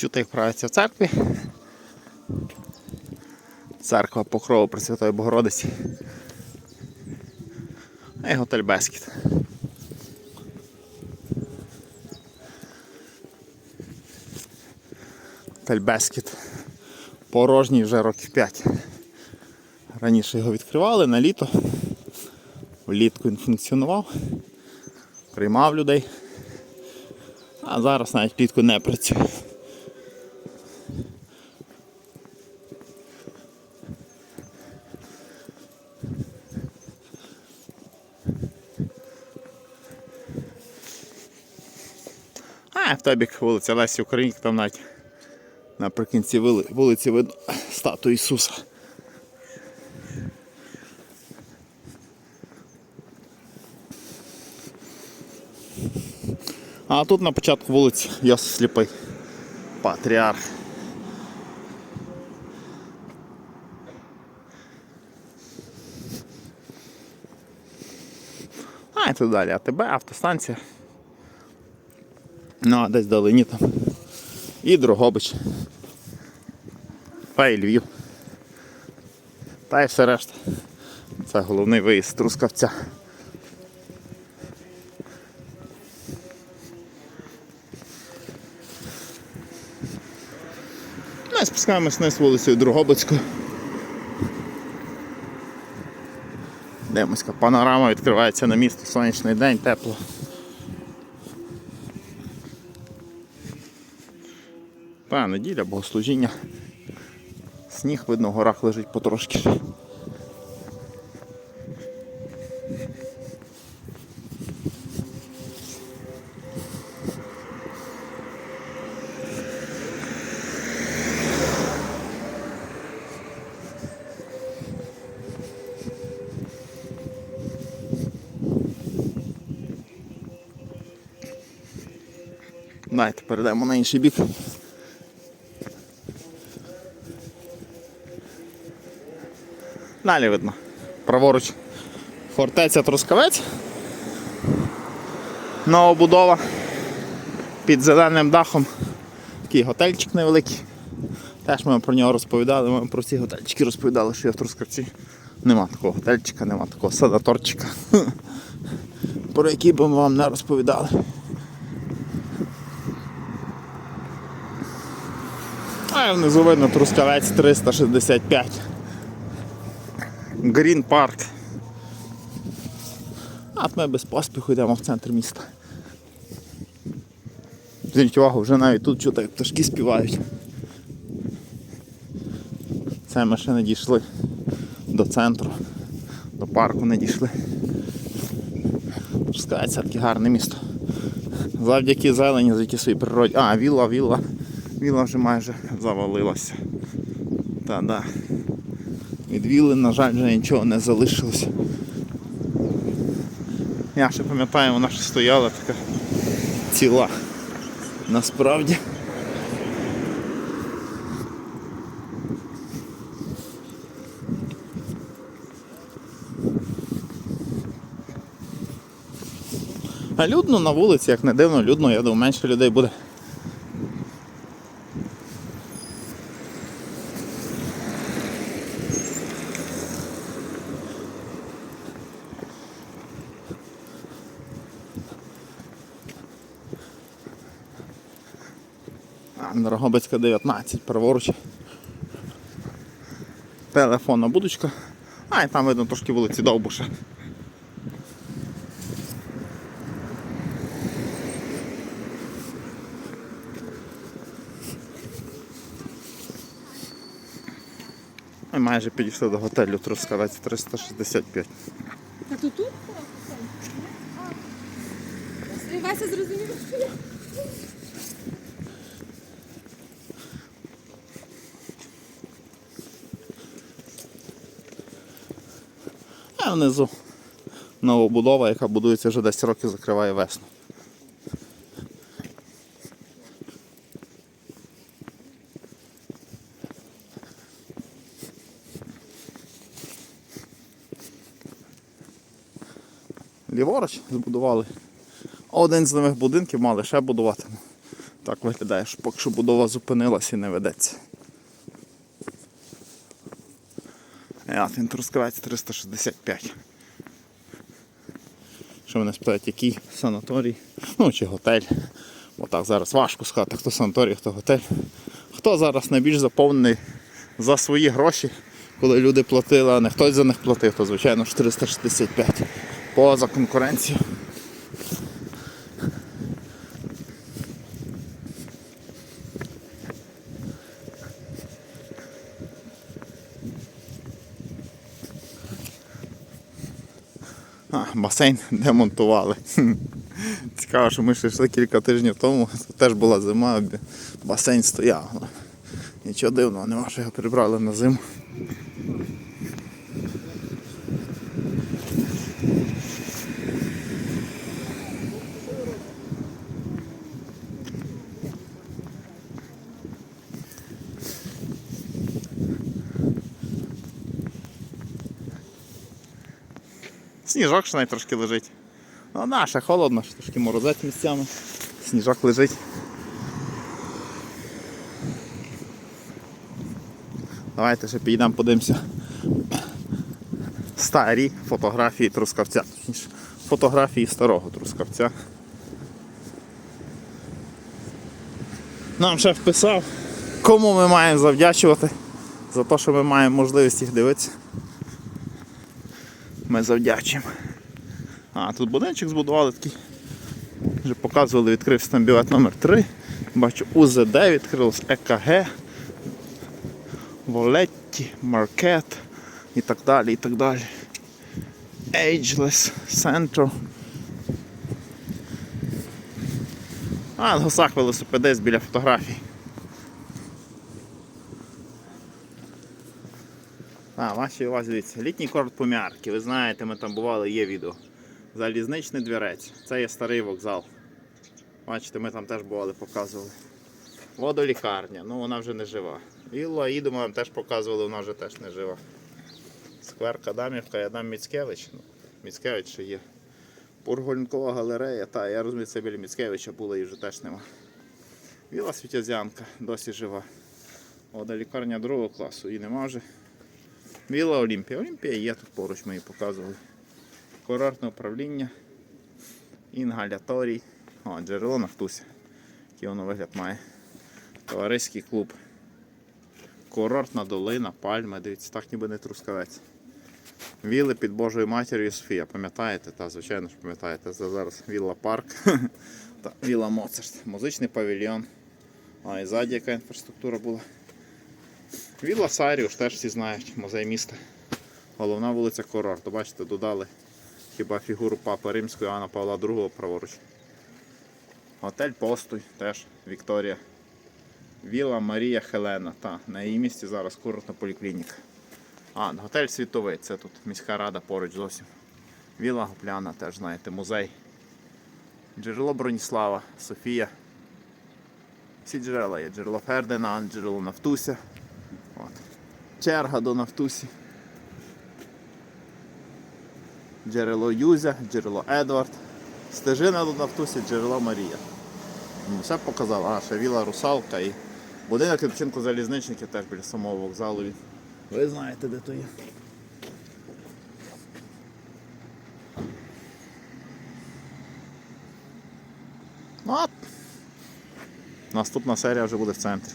Чути, як правиться в церкві. Церква Покрову Пресвятої Богородиці. Й готель Бескіт. Готель Бескіт. Порожній вже років 5. Раніше його відкривали на літо. Влітку він функціонував, приймав людей. А зараз навіть влітку не працює. А, в той бік вулиця Лесі Українки, там навіть наприкінці вули- вулиці видно статую Ісуса. А тут на початку вулиці Йосиф Сліпий. Патріарх. А і тут далі АТБ, автостанція. Ну, а десь далині там. І Дрогобич. Та і Львів. Та й все решта. Це головний виїзд Трускавця. Ми спускаємось вниз вулицею Дрогобицькою. Дивимося, панорама відкривається на місто, сонячний день, тепло. Та неділя, богослужіння. Сніг видно в горах лежить потрошки. Давайте перейдемо на інший бік. Далі видно. Праворуч фортеця Трускавець. Новобудова. Під зеленим дахом. Такий готельчик невеликий. Теж ми про нього розповідали, ми про ці готельчики розповідали, що є в Трускавці. Нема такого готельчика, нема такого санаторчика. Про який би ми вам не розповідали. А внизу видно Трускавець 365. Грін парк. А ми без поспіху йдемо в центр міста. Зверніть увагу, вже навіть тут чути, як пташки співають. Це ми ще не дійшли до центру, до парку не дійшли. Трускавець таке гарне місто. Завдяки зелені, завдяки своїй природі. А, вілла, вілла. Вілла вже майже завалилася. Та-да. Від вілли, на жаль, вже нічого не залишилося. Я ще пам'ятаю, вона ще стояла така ціла. Насправді. А людно на вулиці, як не дивно, людно, я думаю, менше людей буде. А, Дрогобицька 19, праворуч. Телефонна будочка. А, і там видно трошки вулиці Довбуша. Ми майже підійшли до готелю Трускавець 365. А то тут? Вася зрозумів, що я. А внизу новобудова, яка будується вже 10 років, закриває весну. Ліворуч збудували. Один з нових будинків мали ще будувати. Так виглядає, що поки що будова зупинилась і не ведеться. Він розкривається 365. Що мене спитають, який санаторій, ну чи готель. Бо так зараз важко сказати, хто санаторій, хто готель. Хто зараз найбільш заповнений за свої гроші, коли люди платили, а не хтось за них платив, то звичайно ж 365 поза конкуренцію. А, басейн демонтували. Цікаво, що ми ще йшли кілька тижнів тому, теж була зима, басейн стояв. Нічого дивного, нема, що його прибрали на зиму. Сніжок ще навіть трошки лежить. Ну, да, холодно, ще трошки морозець місцями. Сніжок лежить. Давайте ще підійдемо, подивимося. Старі фотографії трускавця. Точніше, фотографії старого трускавця. Нам шеф писав, кому ми маємо завдячувати за те, що ми маємо можливість їх дивитися. Ми завдячимо. А, тут будиночок збудували такий. Вже показували, відкрився там білет номер 3 Бачу, УЗД відкрилось, ЕКГ, Волетті, Маркет і так далі, і так далі. Ageless Center. А, на гусах велосипедист біля фотографій. А, вашій увазі дивіться. Літній корт помярки. Ви знаєте, ми там бували, є відео. Залізничний двірець. Це є старий вокзал. Бачите, ми там теж бували, показували. Водолікарня, ну вона вже не жива. Вілла Аїду ми вам теж показували, вона вже теж не жива. Сквер Кадамівка і Адам Міцкевич. Ну, Міцкевич ще є. Пургольникова галерея, та я розумію, це біля Міцкевича було і вже теж нема. Віла Світязянка досі жива. Водолікарня другого класу, її нема вже. Віла Олімпія. Олімпія є тут поруч, ми її показували. Курортне управління, інгаляторій. О, джерело Нафтуся. Який воно вигляд має. Товариський клуб. Курортна долина, пальми, дивіться, так ніби не трускавець. Віли під Божою матір'ю Софія, пам'ятаєте? Та, звичайно ж пам'ятаєте. Зараз Вілла Парк та Вілла Моцарт. Музичний павільйон. А і ззаді яка інфраструктура була. Вілла Саріуш теж всі знають, музей міста. Головна вулиця Курорту. Бачите, додали хіба фігуру Папи Римської Іоанна Павла II праворуч. Готель Постуй теж Вікторія. Віла Марія Хелена. Та, на її місці зараз курортна поліклініка. А, готель Світовий, це тут міська рада поруч зовсім. Віла Гопляна теж знаєте, музей. Джерело Броніслава, Софія. Всі джерела є. Джерело Фердинанд, джерело Нафтуся. Черга до Нафтусі. Джерело Юзя, джерело Едвард. Стежина до Нафтусі, джерело Марія. Ну, Все показав. А, ще віла Русалка і будинок відпочинку залізничників теж біля самого вокзалу. Ви знаєте, де то є. Ну, от. Наступна серія вже буде в центрі.